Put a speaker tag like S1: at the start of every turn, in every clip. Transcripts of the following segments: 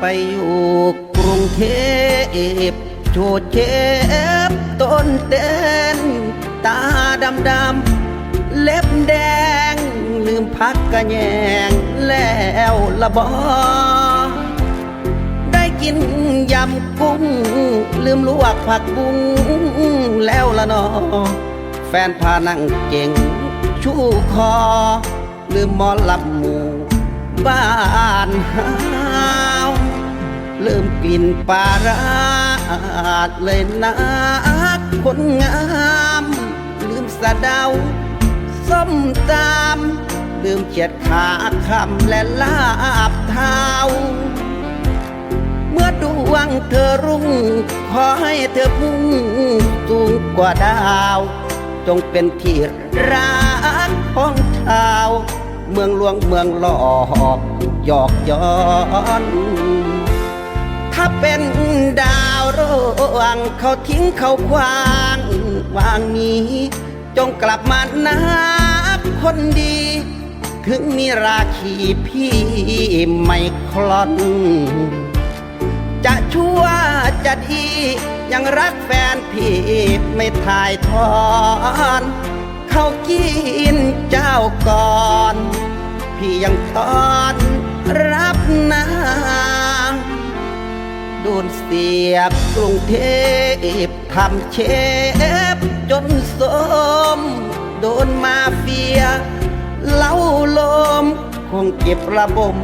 S1: ไปอยู่กรุงเทพโชดเชฟต้นเต้น ตาดำดำเล็บแดง ลืมพักกะแยงแล้วละบอได้กินยำกุ้ง ลืมลวกผักบุ้งแล้วละนอ แฟนพานั่งเก่ง ชูคอ ลืมหมอลับหมู่บ้านหา ลืมกลิ่นปาร้าเลยนะคนงาม ลืมสะเดาส้มตามลืมเขียดขาคำและลาบเท้า เมื่อดวงเธอรุ่ง ขอให้เธอพุ่งสูงกว่าดาว จงเป็นที่รักของชาว เมืองหลวงเมืองหลอกหยอกย้อน ถ้าเป็นดาวโร่วงเขาทิ้งเขาควางวางนี้ จงกลับมานักคนดี ถึงมีราคีพี่ไม่คลอน จะชั่วจะดี ยังรักแฟนพี่ไม่ถ่ายทอนเขากินเจ้าก่อน พี่ยังตอน นเสียบกรุงเทพทำเชฟจนสม โดนมาเฟีย เล้าลม คงเก็บระบม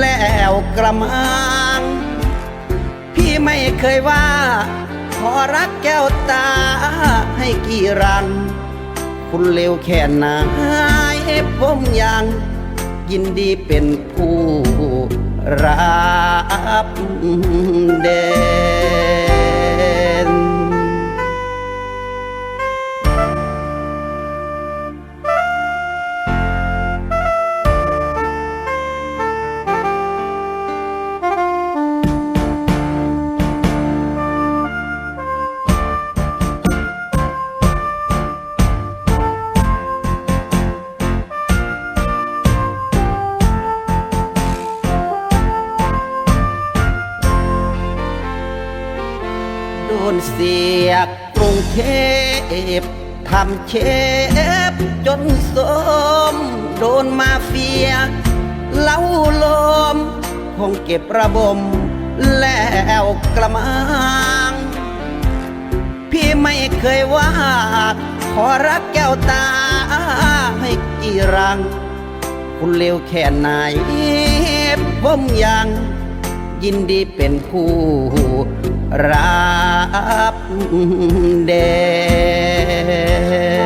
S1: แล้วกระมัง พี่ไม่เคยว่า ขอรักแก้วตาให้กี่รัน คุณเลวแค่ไหนผมยัง ยินดีเป็นผู้ รับเด โดนเสียกกรุงเทพทำเชฟจนสม โดนมาเฟียเล้าลมคงเก็บระบมแล้วกระมัง พี่ไม่เคยว่าขอรักแก้วตาให้กี่รัง คุณเลวแค่ไหนผมยังยินดีเป็นผู้ รับเด่น